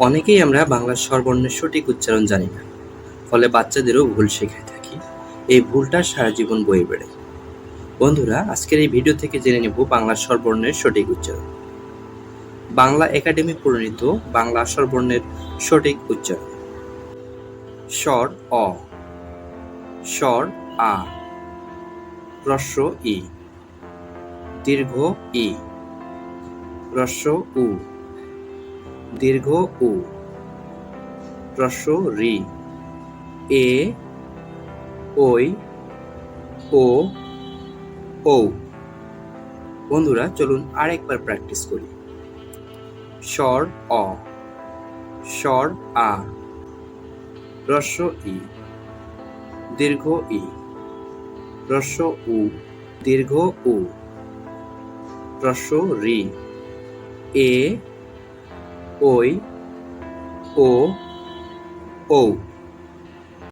অনেকেই আমরা বাংলার স্বরবর্ণের সঠিক উচ্চারণ জানি না। ফলে বাচ্চাদেরও ভুল শেখায় থাকি। এই ভুলটা সারা জীবন বয়ে বেড়ে। বন্ধুরা, আজকের এই ভিডিও থেকে জেনে নেব বাংলা স্বরবর্ণের সঠিক উচ্চারণ। বাংলা একাডেমি প্রণীত বাংলা স্বরবর্ণের সঠিক উচ্চারণ। স্বর অ। স্বর আ। হ্রস্ব ই। দীর্ঘ ই। হ্রস্ব উ। দীর্ঘ উ। হ্রস্ব রি। এ, ওই, ও ও বন্ধুরা, চলুন আরেকবার প্র্যাকটিস করি। স্বর অ। স্বর আ। হ্রস্ব ই। দীর্ঘ ই। হ্রস্ব উ। দীর্ঘ উ। হ্রস্ব রি। এ ওই ও ও